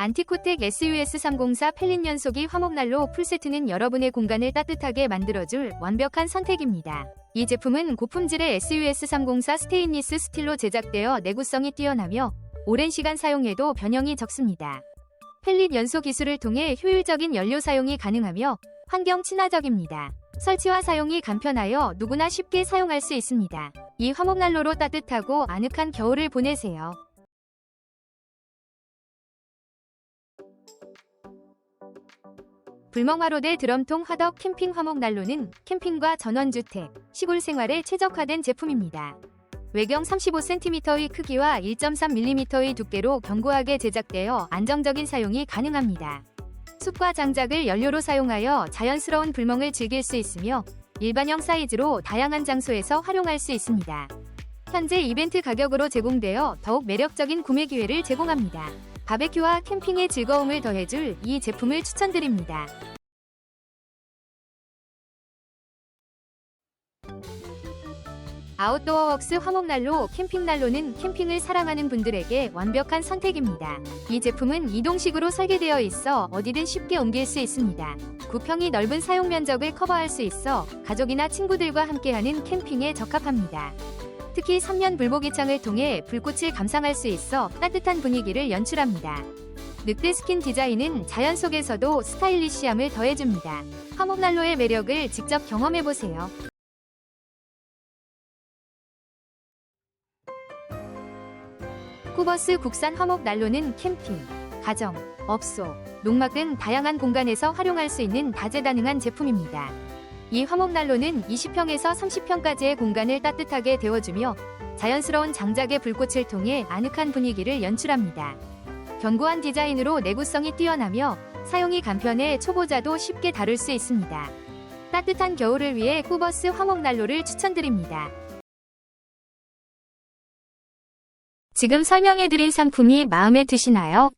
안티코텍 SUS304 펠린 연속이 화목난로 풀세트는 여러분의 공간을 따뜻하게 만들어줄 완벽한 선택입니다. 이 제품은 고품질의 SUS304 스테인리스 스틸로 제작되어 내구성이 뛰어나며 오랜 시간 사용해도 변형이 적습니다. 펠릿 연소 기술을 통해 효율적인 연료 사용이 가능하며 환경 친화적입니다. 설치와 사용이 간편하여 누구나 쉽게 사용할 수 있습니다. 이 화목난로로 따뜻하고 아늑한 겨울을 보내세요. 불멍화로대 드럼통 화덕 캠핑 화목 난로는 캠핑과 전원주택, 시골 생활에 최적화된 제품입니다. 외경 35cm의 크기와 1.3mm의 두께로 견고하게 제작되어 안정적인 사용이 가능합니다. 숯과 장작을 연료로 사용하여 자연스러운 불멍을 즐길 수 있으며 일반형 사이즈로 다양한 장소에서 활용할 수 있습니다. 현재 이벤트 가격으로 제공되어 더욱 매력적인 구매 기회를 제공합니다. 바베큐와 캠핑의 즐거움을 더해줄 이 제품을 추천드립니다. 아웃도어 웍스 화목난로 캠핑난로는 캠핑을 사랑하는 분들에게 완벽한 선택입니다. 이 제품은 이동식으로 설계되어 있어 어디든 쉽게 옮길 수 있습니다. 구평이 넓은 사용 면적을 커버할 수 있어 가족이나 친구들과 함께하는 캠핑에 적합합니다. 특히 3년 불보기창을 통해 불꽃을 감상할 수 있어 따뜻한 분위기를 연출합니다. 늑대 스킨 디자인은 자연 속에서도 스타일리시함을 더해줍니다. 화목난로의 매력을 직접 경험해보세요. 쿠버스 국산 화목 난로는 캠핑, 가정, 업소, 농막 등 다양한 공간에서 활용할 수 있는 다재다능한 제품입니다. 이 화목 난로는 20평에서 30평까지의 공간을 따뜻하게 데워주며 자연스러운 장작의 불꽃을 통해 아늑한 분위기를 연출합니다. 견고한 디자인으로 내구성이 뛰어나며 사용이 간편해 초보자도 쉽게 다룰 수 있습니다. 따뜻한 겨울을 위해 쿠버스 화목 난로를 추천드립니다. 지금 설명해드린 상품이 마음에 드시나요?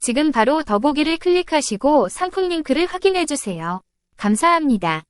지금 바로 더보기를 클릭하시고 상품 링크를 확인해주세요. 감사합니다.